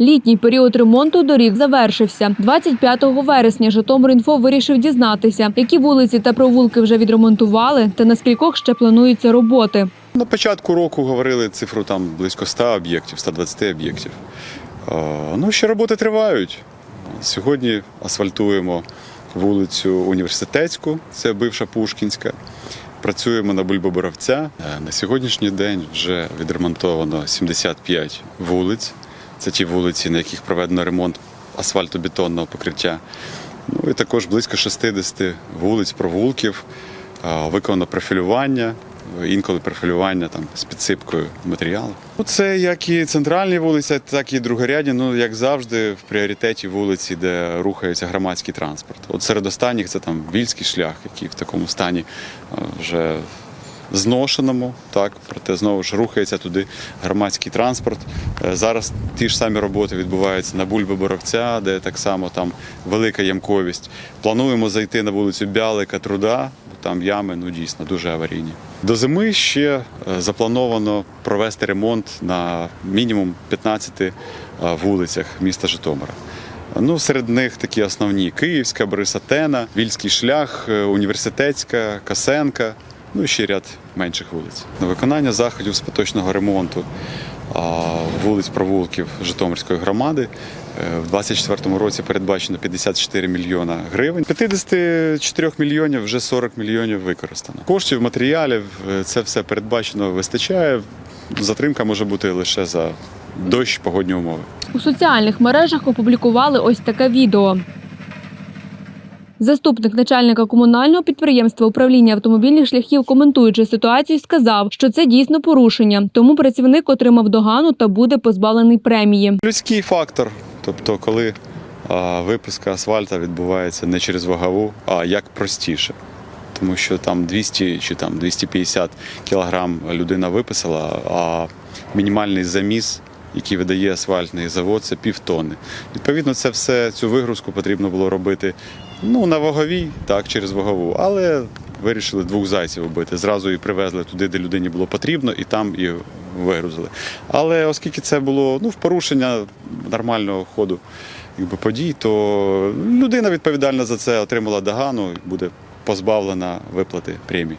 Літній період ремонту доріг завершився. 25 вересня Житомир.Інфо вирішив дізнатися, які вулиці та провулки вже відремонтували та на скількох ще плануються роботи. На початку року говорили цифру там близько 100 об'єктів, 120 об'єктів. Ну, ще роботи тривають. Сьогодні асфальтуємо вулицю Університетську, це бивша Пушкінська. Працюємо на Бульбоборовця. Е, На сьогоднішній день вже відремонтовано 75 вулиць. Це ті вулиці, на яких проведено ремонт асфальтобетонного покриття. Ну і також близько 60 вулиць, провулків, виконано профілювання, інколи профілювання там з підсипкою матеріалу. Ну, це як і центральні вулиці, так і другорядні. Ну як завжди, в пріоритеті вулиці, де рухається громадський транспорт. От серед останніх це там вільський шлях, який в такому стані вже зношеному, так проте знову ж рухається туди громадський транспорт. Е, Зараз ті ж самі роботи відбуваються на бульби Боровця, де так само там велика ямковість. Плануємо зайти на вулицю Бялика Труда, там ями ну дійсно дуже аварійні. До зими ще е, заплановано провести ремонт на мінімум 15 е, вулицях міста Житомира. Ну, серед них такі основні: Київська, Борисатена, Вільський шлях, Університетська, Касенка, ну і ще ряд менших вулиць. На виконання заходів з поточного ремонту вулиць провулків Житомирської громади е, в 2024 році передбачено 54 мільйона гривень. 54 мільйонів вже 40 мільйонів використано. Коштів, матеріалів е, це все передбачено вистачає. Затримка може бути лише за дощ, погодні умови. У соціальних мережах опублікували ось таке відео. Заступник начальника комунального підприємства управління автомобільних шляхів, коментуючи ситуацію, сказав, що це дійсно порушення, тому працівник отримав догану та буде позбавлений премії. Людський фактор, тобто, коли а, асфальта відбувається не через вагову, а як простіше. Тому що там 200 чи там 250 кілограм людина виписала, а мінімальний заміс, який видає асфальтний завод, це півтони. Відповідно, це все цю вигрузку потрібно було робити ну, на ваговій, так, через вагову, але вирішили двох зайців вбити. Зразу і привезли туди, де людині було потрібно, і там і вигрузили. Але оскільки це було ну, в порушення нормального ходу якби, подій, то людина відповідальна за це отримала догану і буде позбавлена виплати премії.